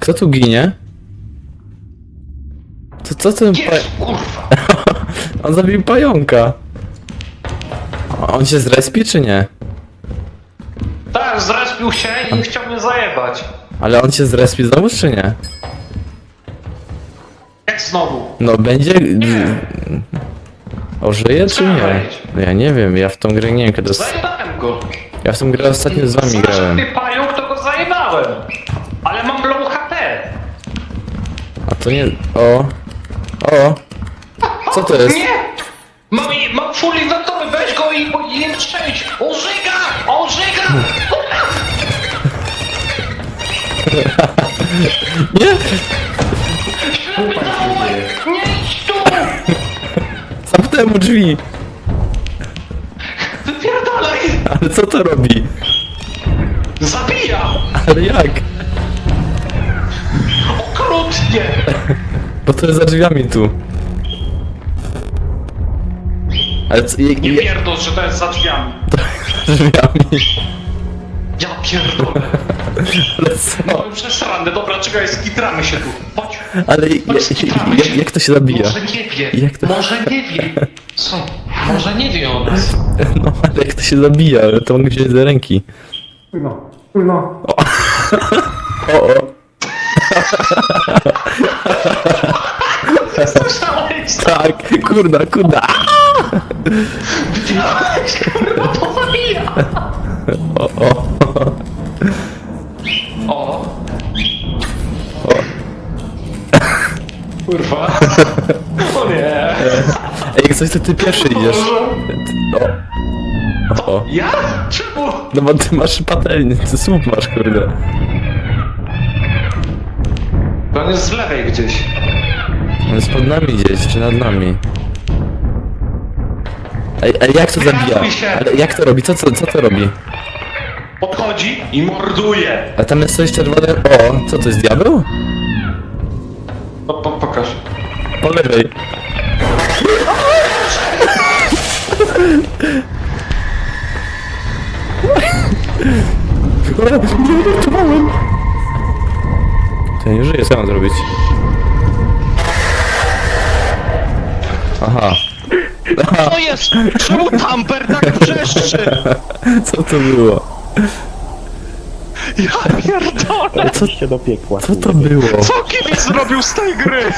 Kto tu ginie? To co ten pa... Jest, kurwa! On zabił pająka. A On się zrespi czy nie? Tak, zrespił się i chciał mnie zajebać. Ale on się zrespi znowu czy nie? Jak znowu? No będzie... Ożyje czy nie? No ja nie wiem, ja w tą grę nie wiem kiedy... Zajebałem go. Ja w tą grę ostatnio z wami Znaczy, grałem. ty pająk, to go zajebałem. Ale mam low to nie... O... O... Co to jest? Nie! Mam, mam full inventory, weź go i powinien strzelić. Ożyga! Ożyga! Nie! Nie idź tu! Zamknąłem mu drzwi! Wypierdalaj! Ale co to robi? Zabija! Ale jak? Bo to jest za drzwiami tu. Ale co... Je, Nie je, pierdol, że to jest za drzwiami. drzwiami. Ja pierdolę. Ale co? No już przesrane, dobra, czekaj, skitramy się tu. Chodź. Ale jak, się. jak to się zabija? Może nie wie. Jak to- Może nie wie. Co? Może nie wie on. No ale jak to się zabija? Ale to mogę wziąć za ręki. No. No. O, o. Słyszałeś? Tak, kurda, kurda. Widziałeś? Kurwa, to zabija. O, o. O. Kurwa. O nie. Ej, jak coś to ty pierwszy idziesz. O. O. Ja? Czemu? No bo ty masz patelnię, ty słup masz, kurde. On jest z lewej gdzieś. On jest pod nami gdzieś, czy nad nami. Ej, ej jak to zabija? Ratuj się. Ale jak to robi? Co, co, co to robi? Podchodzi i morduje. A tam jest coś czerwone. O, co to jest diabeł? No, po, pokaż. Po lewej. Nie uratowałem. To ja nie żyję, co mam zrobić? Aha. Co jest? Czemu tamper tak wrzeszczy? Co to było? Ja pierdolę! Co, się do piekła. co to było? Co Kiwi zrobił z tej gry?